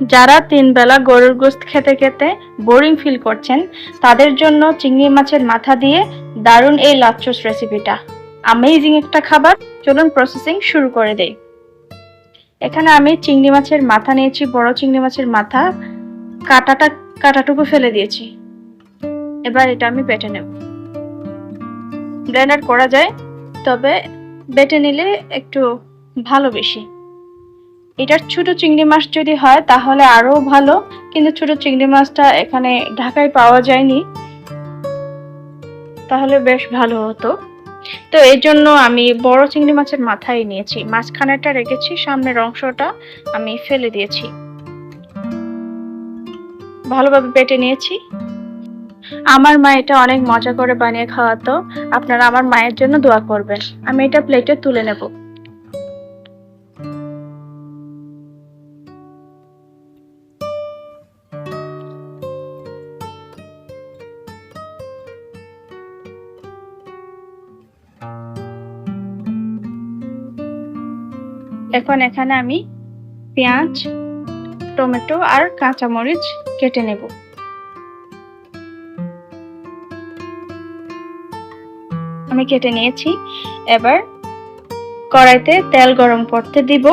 যারা তিন বেলা গরুর গোস্ত খেতে খেতে বোরিং ফিল করছেন, তাদের জন্য চিংড়ি মাছের মাথা দিয়ে দারুণ এই লাচ্চোস রেসিপিটা আমেজিং একটা খাবার। চলুন প্রসেসিং শুরু করে দেই। এখানে আমি চিংড়ি মাছের মাথা নিয়েছি, বড় চিংড়ি মাছের মাথা। কাটাটা, কাটাটুকু ফেলে দিয়েছি। এবার এটা আমি বেটে নেব। ব্লেন্ডার করা যায়, তবে বেটে নিলে একটু ভালো বেশি। এটার ছোট চিংড়ি মাছ যদি হয় তাহলে আরও ভালো, কিন্তু ছোট চিংড়ি মাছটা এখানে ঢাকায় পাওয়া যায়নি। তাহলে বেশ ভালো হতো। তো এই জন্য আমি বড় চিংড়ি মাছের মাথায় নিয়েছি। মাঝখানেটা রেখেছি, সামনের অংশটা আমি ফেলে দিয়েছি। ভালোভাবে পেটে নিয়েছি। আমার মা এটা অনেক মজা করে বানিয়ে খাওয়াতো। আপনারা আমার মায়ের জন্য দোয়া করবেন। আমি এটা প্লেটে তুলে নেব। এখন এখানে আমি পেঁয়াজ, টমেটো আর কাঁচামরিচ কেটে নেব। আমি কেটে নিয়েছি। এবার কড়াইতে তেল গরম করতে দিব।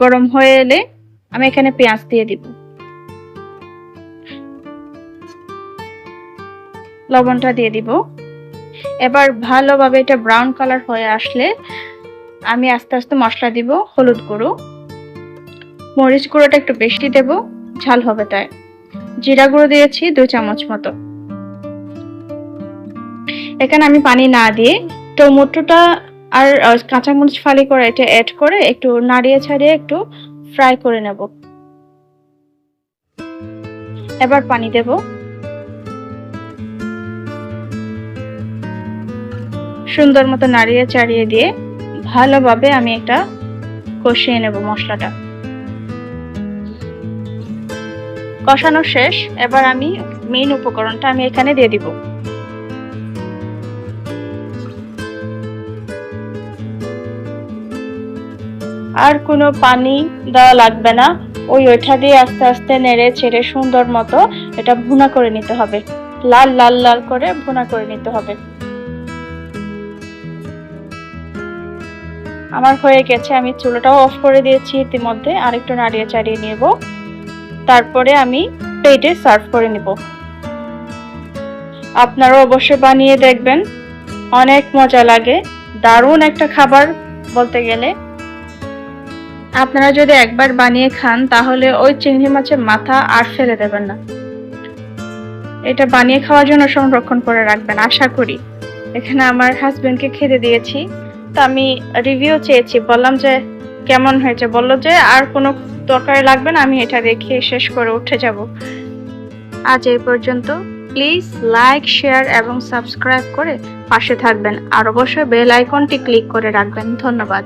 গরম হয়ে এলে আমি এখানে পেঁয়াজ দিয়ে দিব। লবণটা দিয়ে দিব। এবার ভালোভাবে এটা ব্রাউন কালার হয়ে আসলে আমি আস্তে আস্তে মশলা দিব, হলুদ গুঁড়ো। মরিচ গুঁড়োটা একটু বেশি দেব, ঝাল হবে তাই। জিরা গুঁড়ো দিয়েছি দুই চামচ মতো। এখানে আমি পানি না দিয়ে তো টমেটোটা আর কাঁচামরিচ ফালি করে এটা অ্যাড করে একটু নাড়িয়ে ছাড়িয়ে একটু ফ্রাই করে নেব। এবার পানি দেব। সুন্দর মতো নাড়িয়ে চাড়িয়ে দিয়ে ভালোভাবে আমি এটা কষিয়ে নেব মশলাটা। কষানো শেষ, এবার আমি মেইন উপকরণটা আমি এখানে দিয়ে দিব। আর কোনো পানি দেওয়া লাগবে না, ওই ওইটা দিয়ে আস্তে আস্তে নেড়ে ছেড়ে সুন্দর মতো এটা ভুনা করে নিতে হবে। লাল লাল লাল করে ভুনা করে নিতে হবে। আমার হয়ে গেছে, আমি চুলোটাও অফ করে দিয়েছি ইতিমধ্যে, আরেকটু নাড়িয়ে চাড়িয়ে নেব। তারপরে আমি প্লেটে সার্ভ করে নিব। আপনারাও অবশ্যই বানিয়ে দেখবেন, অনেক মজা লাগে, দারুণ একটা খাবার বলতে গেলে। আপনারা যদি একবার বানিয়ে খান, তাহলে ওই চিংড়ি মাছের মাথা আর ফেলে দেবেন না। এটা বানিয়ে খাওয়ার জন্য সংরক্ষণ করে রাখবেন, আশা করি। এখানে আমার হাজবেন্ডকে খেতে দিয়েছি। তো আমি রিভিউ চেয়েছি। বললাম যে, কেমন হয়েছে? বলল যে, আর কোনো দরকার লাগবে না, আমি এটা দেখে শেষ করে উঠে যাব। আজ এই পর্যন্ত। প্লিজ লাইক শেয়ার এবং সাবস্ক্রাইব করে পাশে থাকবেন। আর অবশ্যই বেল আইকনটি ক্লিক করে রাখবেন। ধন্যবাদ।